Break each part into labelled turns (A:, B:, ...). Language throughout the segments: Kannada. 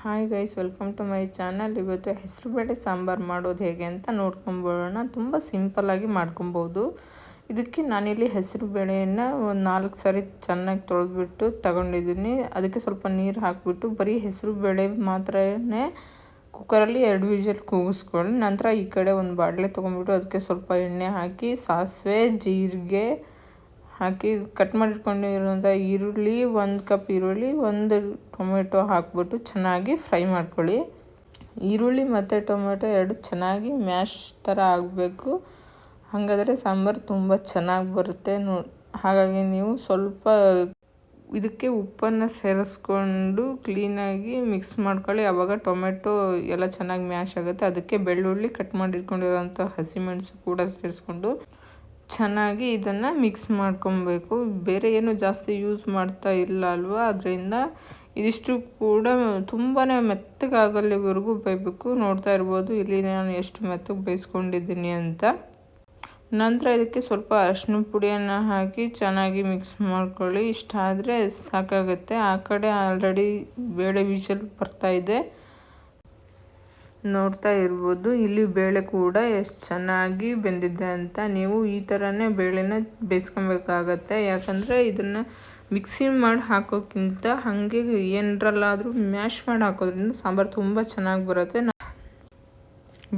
A: Hi guys welcome to my channel ಇವತ್ತು ಹೆಸರುಬೇಳೆ ಸಾಂಬಾರು ಮಾಡೋದು ಹೇಗೆ ಅಂತ ನೋಡ್ಕೊಂಬೋಣ. ತುಂಬ ಸಿಂಪಲ್ಲಾಗಿ ಮಾಡ್ಕೊಬೋದು. ಇದಕ್ಕೆ ನಾನಿಲ್ಲಿ ಹೆಸರು ಬೇಳೆಯನ್ನು ಒಂದು ನಾಲ್ಕು ಸಾರಿ ಚೆನ್ನಾಗಿ ತೊಳೆದ್ಬಿಟ್ಟು ತಗೊಂಡಿದ್ದೀನಿ. ಅದಕ್ಕೆ ಸ್ವಲ್ಪ ನೀರು ಹಾಕಿಬಿಟ್ಟು ಬರೀ ಹೆಸರು ಬೇಳೆ ಮಾತ್ರನೇ ಕುಕ್ಕರಲ್ಲಿ ಎರಡು ವಿಜಲ್ ಕೂಗಿಸ್ಕೊಳ್ಳಿ. ನಂತರ ಈ ಕಡೆ ಒಂದು ಬಾಡಲೆ ತೊಗೊಂಡ್ಬಿಟ್ಟು ಅದಕ್ಕೆ ಸ್ವಲ್ಪ ಎಣ್ಣೆ ಹಾಕಿ, ಸಾಸಿವೆ, ಜೀರಿಗೆ ಹಾಕಿ ಕಟ್ ಮಾಡಿಟ್ಕೊಂಡಿರುವಂಥ ಈರುಳ್ಳಿ, ಒಂದು ಕಪ್ ಈರುಳ್ಳಿ, ಒಂದು ಟೊಮೆಟೊ ಹಾಕ್ಬಿಟ್ಟು ಚೆನ್ನಾಗಿ ಫ್ರೈ ಮಾಡ್ಕೊಳ್ಳಿ. ಈರುಳ್ಳಿ ಮತ್ತು ಟೊಮೆಟೊ ಎರಡು ಚೆನ್ನಾಗಿ ಮ್ಯಾಶ್ ಥರ ಆಗಬೇಕು. ಹಾಗಾದರೆ ಸಾಂಬಾರು ತುಂಬ ಚೆನ್ನಾಗಿ ಬರುತ್ತೆ. ನೋ, ಹಾಗಾಗಿ ನೀವು ಸ್ವಲ್ಪ ಇದಕ್ಕೆ ಉಪ್ಪನ್ನು ಸೇರಿಸ್ಕೊಂಡು ಕ್ಲೀನಾಗಿ ಮಿಕ್ಸ್ ಮಾಡ್ಕೊಳ್ಳಿ. ಆವಾಗ ಟೊಮೆಟೊ ಎಲ್ಲ ಚೆನ್ನಾಗಿ ಮ್ಯಾಶ್ ಆಗುತ್ತೆ. ಅದಕ್ಕೆ ಬೆಳ್ಳುಳ್ಳಿ ಕಟ್ ಮಾಡಿಟ್ಕೊಂಡಿರೋಂಥ ಹಸಿಮೆಣಸು ಕೂಡ ಸೇರಿಸ್ಕೊಂಡು ಚೆನ್ನಾಗಿ ಇದನ್ನು ಮಿಕ್ಸ್ ಮಾಡ್ಕೊಬೇಕು. ಬೇರೆ ಏನು ಜಾಸ್ತಿ ಯೂಸ್ ಮಾಡ್ತಾ ಇಲ್ಲ ಅಲ್ವಾ? ಅದರಿಂದ ಇದಿಷ್ಟು ಕೂಡ ತುಂಬಾ ಮೆತ್ತಗಾಗಲ್ಲಿವರೆಗೂ ಬೇಯಬೇಕು. ನೋಡ್ತಾ ಇರ್ಬೋದು, ಇಲ್ಲಿ ನಾನು ಎಷ್ಟು ಮೆತ್ತಗೆ ಬೇಯಿಸ್ಕೊಂಡಿದ್ದೀನಿ ಅಂತ. ನಂತರ ಇದಕ್ಕೆ ಸ್ವಲ್ಪ ಅರಿಶಿನ ಪುಡಿಯನ್ನು ಹಾಕಿ ಚೆನ್ನಾಗಿ ಮಿಕ್ಸ್ ಮಾಡ್ಕೊಳ್ಳಿ. ಇಷ್ಟ ಆದರೆ ಸಾಕಾಗುತ್ತೆ. ಆ ಕಡೆ ಆಲ್ರೆಡಿ ಬೇಳೆ ವಿಷಲ್ ಬರ್ತಾ ಇದೆ. ನೋಡ್ತಾ ಇರ್ಬೋದು. ಇಲ್ಲಿ ಬೇಳೆ ಕೂಡ ಎಷ್ಟು ಚೆನ್ನಾಗಿ ಬೆಂದಿದೆ ಅಂತ ನೀವು ಈ ಥರನೇ ಬೇಳೆನ ಬೇಯಿಸ್ಕೊಬೇಕಾಗತ್ತೆ. ಯಾಕಂದರೆ ಇದನ್ನು ಮಿಕ್ಸಿ ಮಾಡಿ ಹಾಕೋಕ್ಕಿಂತ ಹಾಗೆ ಏನರಲ್ಲಾದರೂ ಮ್ಯಾಶ್ ಮಾಡಿ ಹಾಕೋದ್ರಿಂದ ಸಾಂಬಾರು ತುಂಬ ಚೆನ್ನಾಗಿ ಬರುತ್ತೆ.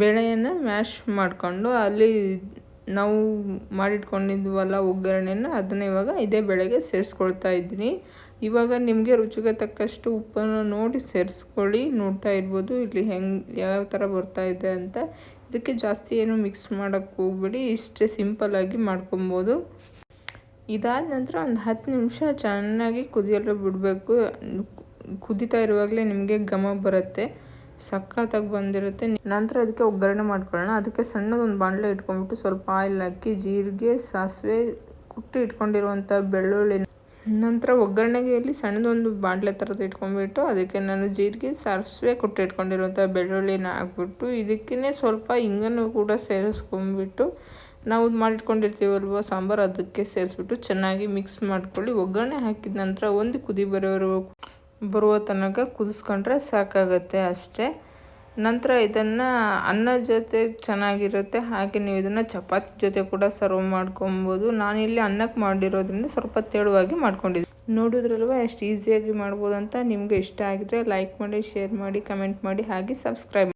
A: ಬೇಳೆಯನ್ನು ಮ್ಯಾಶ್ ಮಾಡಿಕೊಂಡು ಅಲ್ಲಿ ನಾವು ಮಾಡಿಟ್ಕೊಂಡಿದ್ವಲ್ಲ ಒಗ್ಗರಣೆನ, ಅದನ್ನು ಇವಾಗ ಇದೇ ಬೆಳೆಗೆ ಸೇರಿಸ್ಕೊಳ್ತಾ ಇದ್ದೀನಿ. ಇವಾಗ ನಿಮಗೆ ರುಚಿಗೆ ತಕ್ಕಷ್ಟು ಉಪ್ಪನ್ನು ನೋಡಿ ಸೇರಿಸ್ಕೊಳ್ಳಿ. ನೋಡ್ತಾ ಇರ್ಬೋದು ಇಲ್ಲಿ ಹೆಂಗೆ, ಯಾವ ಥರ ಬರ್ತಾ ಇದೆ ಅಂತ. ಇದಕ್ಕೆ ಜಾಸ್ತಿ ಏನು ಮಿಕ್ಸ್ ಮಾಡೋಕ್ಕೆ ಹೋಗ್ಬೇಡಿ, ಇಷ್ಟೇ ಸಿಂಪಲ್ಲಾಗಿ ಮಾಡ್ಕೊಬೋದು. ಇದಾದ ನಂತರ ಒಂದು ಹತ್ತು ನಿಮಿಷ ಚೆನ್ನಾಗಿ ಕುದಿಯಲು ಬಿಡಬೇಕು. ಕುದಿತಾ ಇರುವಾಗಲೇ ನಿಮಗೆ ಘಮ ಬರುತ್ತೆ. ಸಖತ್ತಾಗಿ ಬಂದಿರುತ್ತೆ. ನಂತರ ಅದಕ್ಕೆ ಒಗ್ಗರಣೆ ಮಾಡ್ಕೊಳ್ಳೋಣ. ಅದಕ್ಕೆ ಸಣ್ಣದೊಂದು ಬಾಣಲೆ ಇಟ್ಕೊಂಡ್ಬಿಟ್ಟು ಸ್ವಲ್ಪ ಆಯಿಲ್ ಹಾಕಿ, ಜೀರಿಗೆ, ಸಾಸಿವೆ, ಕುಟ್ಟಿ ಇಟ್ಕೊಂಡಿರುವಂಥ ಬೆಳ್ಳುಳ್ಳಿ. ನಂತರ ಒಗ್ಗರಣೆಗೆ ಇಲ್ಲಿ ಸಣ್ಣದೊಂದು ಬಾಣಲೆ ಥರದ್ದು ಇಟ್ಕೊಂಡ್ಬಿಟ್ಟು, ಅದಕ್ಕೆ ನಾನು ಜೀರಿಗೆ, ಸಾಸಿವೆ, ಕುಟ್ಟಿ ಇಟ್ಕೊಂಡಿರುವಂಥ ಬೆಳ್ಳುಳ್ಳಿನ ಹಾಕ್ಬಿಟ್ಟು ಇದಕ್ಕೇ ಸ್ವಲ್ಪ ಹಿಂಗನ್ನು ಕೂಡ ಸೇರಿಸ್ಕೊಂಡ್ಬಿಟ್ಟು, ನಾವು ಮಾಡಿಟ್ಕೊಂಡಿರ್ತೀವಲ್ವ ಸಾಂಬಾರು, ಅದಕ್ಕೆ ಸೇರಿಸ್ಬಿಟ್ಟು ಚೆನ್ನಾಗಿ ಮಿಕ್ಸ್ ಮಾಡ್ಕೊಳ್ಳಿ. ಒಗ್ಗರಣೆ ಹಾಕಿದ ನಂತರ ಒಂದು ಕುದಿ ಬರೋವರೆಗೂ ಬರುವ ತನಕ ಕುದಿಸ್ಕೊಂಡ್ರೆ ಸಾಕಾಗುತ್ತೆ ಅಷ್ಟೇ. ನಂತರ ಇದನ್ನು ಅನ್ನ ಜೊತೆ ಚೆನ್ನಾಗಿರುತ್ತೆ. ಹಾಗೆ ನೀವು ಇದನ್ನು ಚಪಾತಿ ಜೊತೆ ಕೂಡ ಸರ್ವ್ ಮಾಡ್ಕೊಬೋದು. ನಾನಿಲ್ಲಿ ಅನ್ನಕ್ಕೆ ಮಾಡಿರೋದ್ರಿಂದ ಸ್ವಲ್ಪ ತೆಳುವಾಗಿ ಮಾಡ್ಕೊಂಡಿದ್ದೀನಿ ನೋಡಿದ್ರಲ್ವ, ಎಷ್ಟು ಈಸಿಯಾಗಿ ಮಾಡ್ಬೋದು ಅಂತ? ನಿಮಗೆ ಇಷ್ಟ ಆಗಿದ್ರೆ ಲೈಕ್ ಮಾಡಿ ಶೇರ್ ಮಾಡಿ ಕಮೆಂಟ್ ಮಾಡಿ, ಹಾಗೆ ಸಬ್ಸ್ಕ್ರೈಬ್